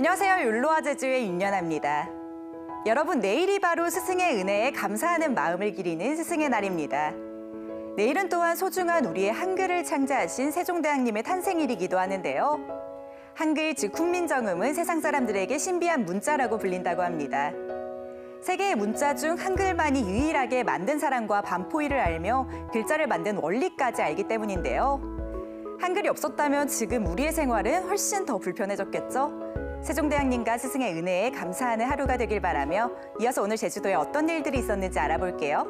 안녕하세요. 율로와 제주의 윤연아입니다. 여러분, 내일이 바로 스승의 은혜에 감사하는 마음을 기리는 스승의 날입니다. 내일은 또한 소중한 우리의 한글을 창자하신 세종대왕님의 탄생일이기도 하는데요. 한글 즉 훈민정음은 세상 사람들에게 신비한 문자라고 불린다고 합니다. 세계의 문자 중 한글만이 유일하게 만든 사람과 반포이를 알며 글자를 만든 원리까지 알기 때문인데요. 한글이 없었다면 지금 우리의 생활은 훨씬 더 불편해졌겠죠? 세종대왕님과 스승의 은혜에 감사하는 하루가 되길 바라며 이어서 오늘 제주도에 어떤 일들이 있었는지 알아볼게요.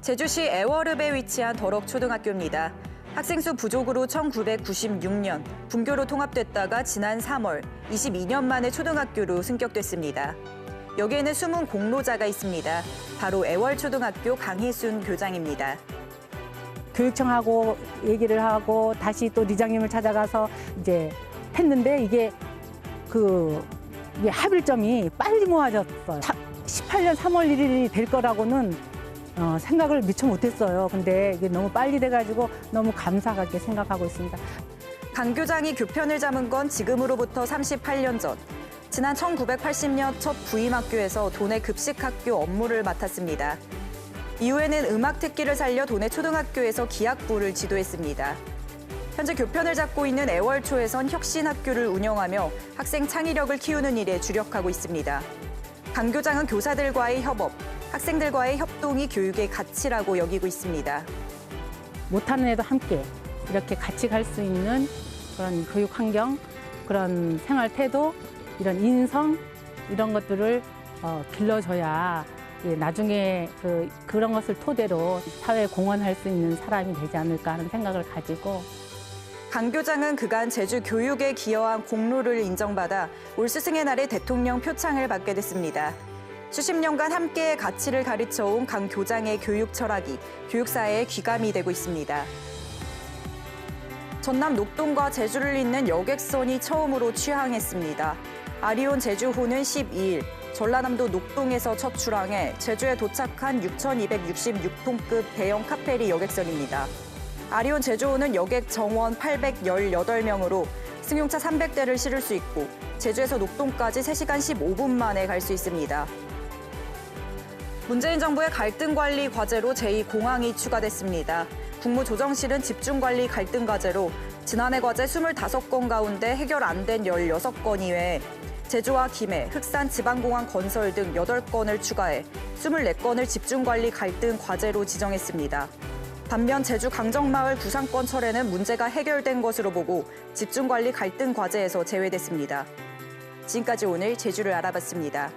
제주시 애월읍에 위치한 덕록초등학교입니다. 학생 수 부족으로 1996년 분교로 통합됐다가 지난 3월 22년 만에 초등학교로 승격됐습니다. 여기에는 숨은 공로자가 있습니다. 바로 애월초등학교 강희순 교장입니다. 교육청하고 얘기를 하고 다시 또 리장님을 찾아가서 이제 했는데 이게 그 이게 합일점이 빨리 모아졌어요. 18년 3월 1일이 될 거라고는 어, 생각을 미처 못했어요. 근데 이게 너무 빨리 돼가지고 너무 감사하게 생각하고 있습니다. 강 교장이 교편을 잡은 건 지금으로부터 38년 전. 지난 1980년 첫 부임학교에서 도내 급식학교 업무를 맡았습니다. 이후에는 음악 특기를 살려 도내 초등학교에서 기악부를 지도했습니다. 현재 교편을 잡고 있는 애월초에선 혁신학교를 운영하며 학생 창의력을 키우는 일에 주력하고 있습니다. 강 교장은 교사들과의 협업, 학생들과의 협동이 교육의 가치라고 여기고 있습니다. 못하는 애도 함께 이렇게 같이 갈 수 있는 그런 교육 환경, 그런 생활 태도, 이런 인성 이런 것들을 어, 길러줘야 예, 나중에 그, 그런 것을 토대로 사회에 공헌할 수 있는 사람이 되지 않을까 하는 생각을 가지고 강 교장은 그간 제주 교육에 기여한 공로를 인정받아 올 스승의 날에 대통령 표창을 받게 됐습니다. 수십 년간 함께의 가치를 가르쳐온 강 교장의 교육 철학이 교육사의 귀감이 되고 있습니다. 전남 녹동과 제주를 잇는 여객선이 처음으로 취항했습니다. 아리온 제주호는 12일 전라남도 녹동에서 첫 출항해 제주에 도착한 6,266톤급 대형 카페리 여객선입니다. 아리온 제주호는 여객 정원 818명으로 승용차 300대를 실을 수 있고 제주에서 녹동까지 3시간 15분 만에 갈 수 있습니다. 문재인 정부의 갈등 관리 과제로 제2공항이 추가됐습니다. 국무조정실은 집중관리 갈등 과제로 지난해 과제 25건 가운데 해결 안 된 16건 이외에 제주와 김해, 흑산 지방공항 건설 등 8건을 추가해 24건을 집중관리 갈등 과제로 지정했습니다. 반면 제주 강정마을 구상권 철회는 문제가 해결된 것으로 보고 집중관리 갈등 과제에서 제외됐습니다. 지금까지 오늘 제주를 알아봤습니다.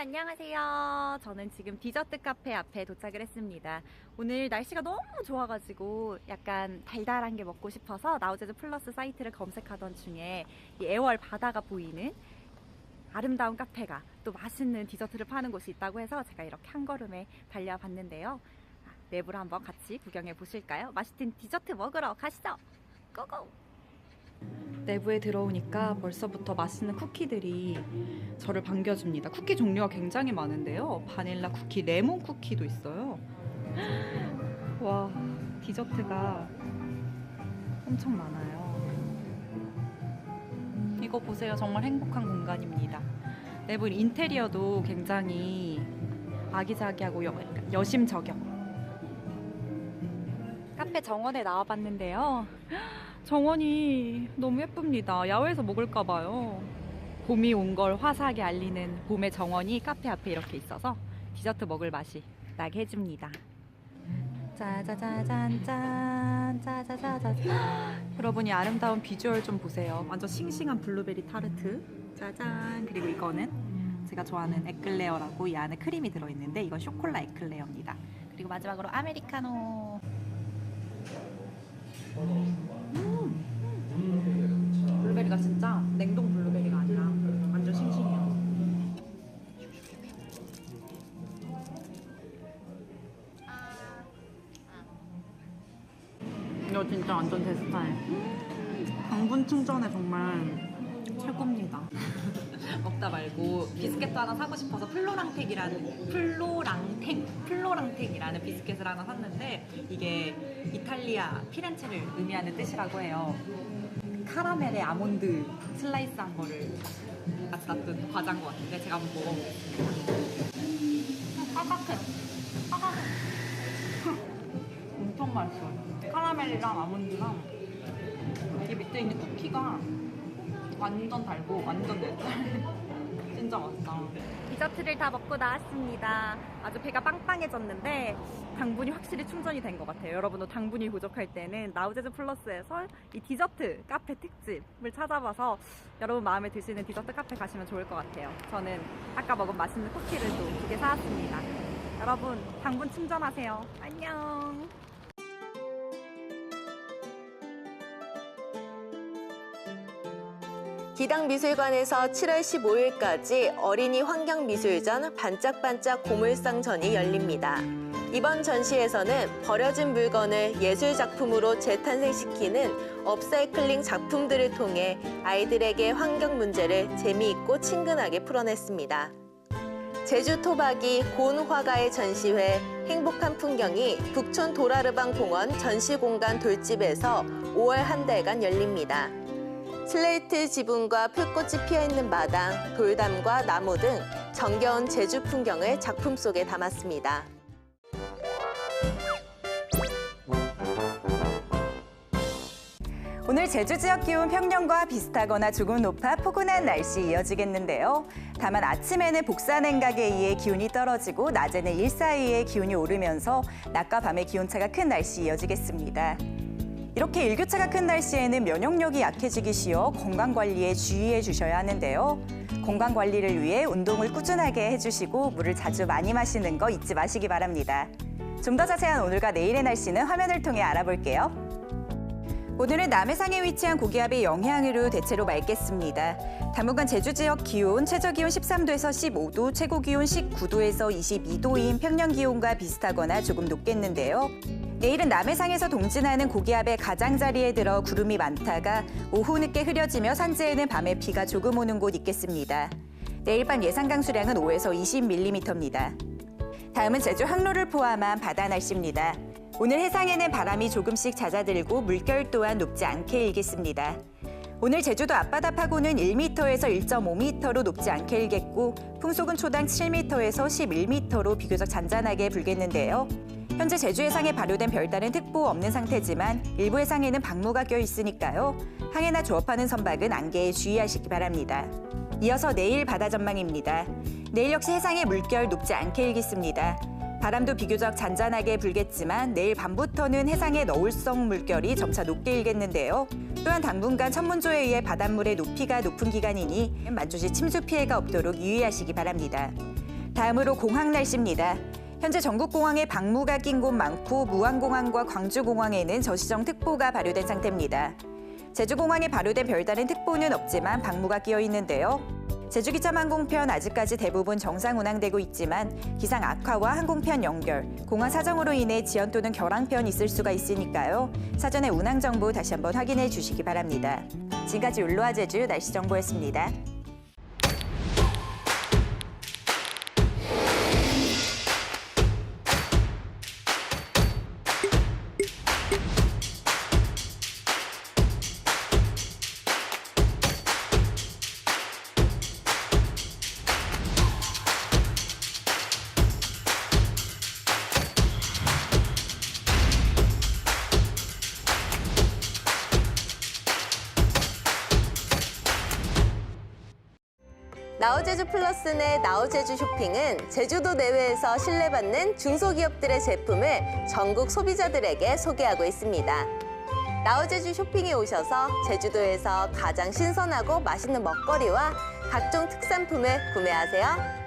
안녕하세요. 저는 지금 디저트 카페 앞에 도착을 했습니다. 오늘 날씨가 너무 좋아가지고 약간 달달한 게 먹고 싶어서 나우제주 플러스 사이트를 검색하던 중에 이 애월 바다가 보이는 아름다운 카페가 또 맛있는 디저트를 파는 곳이 있다고 해서 제가 이렇게 한 걸음에 달려봤는데요. 아, 내부를 한번 같이 구경해 보실까요? 맛있는 디저트 먹으러 가시죠. 고고! 내부에 들어오니까 벌써부터 맛있는 쿠키들이 저를 반겨줍니다. 쿠키 종류가 굉장히 많은데요. 바닐라 쿠키, 레몬 쿠키도 있어요. 와, 디저트가 엄청 많아요. 이거 보세요. 정말 행복한 공간입니다. 내부 인테리어도 굉장히 아기자기하고 여, 여심저격. 카페 정원에 나와봤는데요. 정원이 너무 예쁩니다. 야외에서 먹을까 봐요. 봄이 온 걸 화사하게 알리는 봄의 정원이 카페 앞에 이렇게 있어서 디저트 먹을 맛이 나게 해줍니다. 짜자자잔짠 짜자자잔 여러분 이 아름다운 비주얼 좀 보세요. 완전 싱싱한 블루베리 타르트 짜잔 그리고 이거는 제가 좋아하는 에클레어라고 이 안에 크림이 들어있는데 이건 쇼콜라 에클레어입니다. 그리고 마지막으로 아메리카노 블루베리가 진짜 냉동 블루베리가 아니라 완전 싱싱해요. 이거 진짜 완전 제 스타일. 당분 충전에 정말 최고입니다. 먹다 말고 비스켓도 하나 사고 싶어서 플로랑텍이라는 플로랑텍 플로랑텍이라는 비스켓을 하나 샀는데 이게 이탈리아 피렌체를 의미하는 뜻이라고 해요. 카라멜에 아몬드 슬라이스한 거를 같이 놔둔 과자인 것 같은데 제가 한번 먹어보겠습니다. 까깝해. 까깝해. 엄청 맛있어요. 카라멜이랑 아몬드랑 이 밑에 있는 쿠키가 완전 달고 완전 내 스타일. 진짜 맛있다. 디저트를 다 먹고 나왔습니다. 아주 배가 빵빵해졌는데 당분이 확실히 충전이 된 것 같아요. 여러분도 당분이 부족할 때는 나우제즈 플러스에서 이 디저트 카페 특집을 찾아봐서 여러분 마음에 드시는 디저트 카페 가시면 좋을 것 같아요. 저는 아까 먹은 맛있는 쿠키를 또 두 개 사왔습니다. 여러분 당분 충전하세요. 안녕. 기당미술관에서 7월 15일까지 어린이 환경미술전 반짝반짝 고물상전이 열립니다. 이번 전시에서는 버려진 물건을 예술작품으로 재탄생시키는 업사이클링 작품들을 통해 아이들에게 환경 문제를 재미있고 친근하게 풀어냈습니다. 제주 토박이 곤 화가의 전시회 행복한 풍경이 북촌 도라르방 공원 전시공간 돌집에서 5월 한 달간 열립니다. 슬레이트 지붕과 풀꽃이 피어있는 마당, 돌담과 나무 등 정겨운 제주 풍경을 작품 속에 담았습니다. 오늘 제주 지역 기온 평년과 비슷하거나 조금 높아 포근한 날씨 이어지겠는데요. 다만 아침에는 복사 냉각에 의해 기온이 떨어지고 낮에는 일 사이에 기온이 오르면서 낮과 밤의 기온차가 큰 날씨 이어지겠습니다. 이렇게 일교차가 큰 날씨에는 면역력이 약해지기 쉬워 건강 관리에 주의해 주셔야 하는데요. 건강 관리를 위해 운동을 꾸준하게 해주시고 물을 자주 많이 마시는 거 잊지 마시기 바랍니다. 좀 더 자세한 오늘과 내일의 날씨는 화면을 통해 알아볼게요. 오늘은 남해상에 위치한 고기압의 영향으로 대체로 맑겠습니다. 당분간 제주 지역 기온 최저 기온 13도에서 15도, 최고 기온 19도에서 22도인 평년 기온과 비슷하거나 조금 높겠는데요. 내일은 남해상에서 동진하는 고기압의 가장자리에 들어 구름이 많다가 오후 늦게 흐려지며 산지에는 밤에 비가 조금 오는 곳 있겠습니다. 내일 밤 예상 강수량은 5에서 20mm입니다. 다음은 제주 항로를 포함한 바다 날씨입니다. 오늘 해상에는 바람이 조금씩 잦아들고 물결 또한 높지 않게 일겠습니다. 오늘 제주도 앞바다 파고는 1m에서 1.5m로 높지 않게 일겠고 풍속은 초당 7m에서 11m로 비교적 잔잔하게 불겠는데요. 현재 제주 해상에 발효된 별다른 특보 없는 상태지만 일부 해상에는 방무가 껴 있으니까요. 항해나 조업하는 선박은 안개에 주의하시기 바랍니다. 이어서 내일 바다 전망입니다. 내일 역시 해상의 물결 높지 않게 일겠습니다. 바람도 비교적 잔잔하게 불겠지만 내일 밤부터는 해상의 너울성 물결이 점차 높게 일겠는데요. 또한 당분간 천문조에 의해 바닷물의 높이가 높은 기간이니 만조시 침수 피해가 없도록 유의하시기 바랍니다. 다음으로 공항 날씨입니다. 현재 전국 공항에 방무가 낀 곳 많고 무안공항과 광주공항에는 저시정 특보가 발효된 상태입니다. 제주공항에 발효된 별다른 특보는 없지만 방무가 끼어 있는데요. 제주기차 항공편 아직까지 대부분 정상 운항되고 있지만 기상 악화와 항공편 연결, 공항 사정으로 인해 지연 또는 결항편 있을 수가 있으니까요. 사전에 운항 정보 다시 한번 확인해 주시기 바랍니다. 지금까지 울로아 제주 날씨 정보였습니다. 나우제주 플러스 내 나우제주 쇼핑은 제주도 내외에서 신뢰받는 중소기업들의 제품을 전국 소비자들에게 소개하고 있습니다. 나우제주 쇼핑에 오셔서 제주도에서 가장 신선하고 맛있는 먹거리와 각종 특산품을 구매하세요.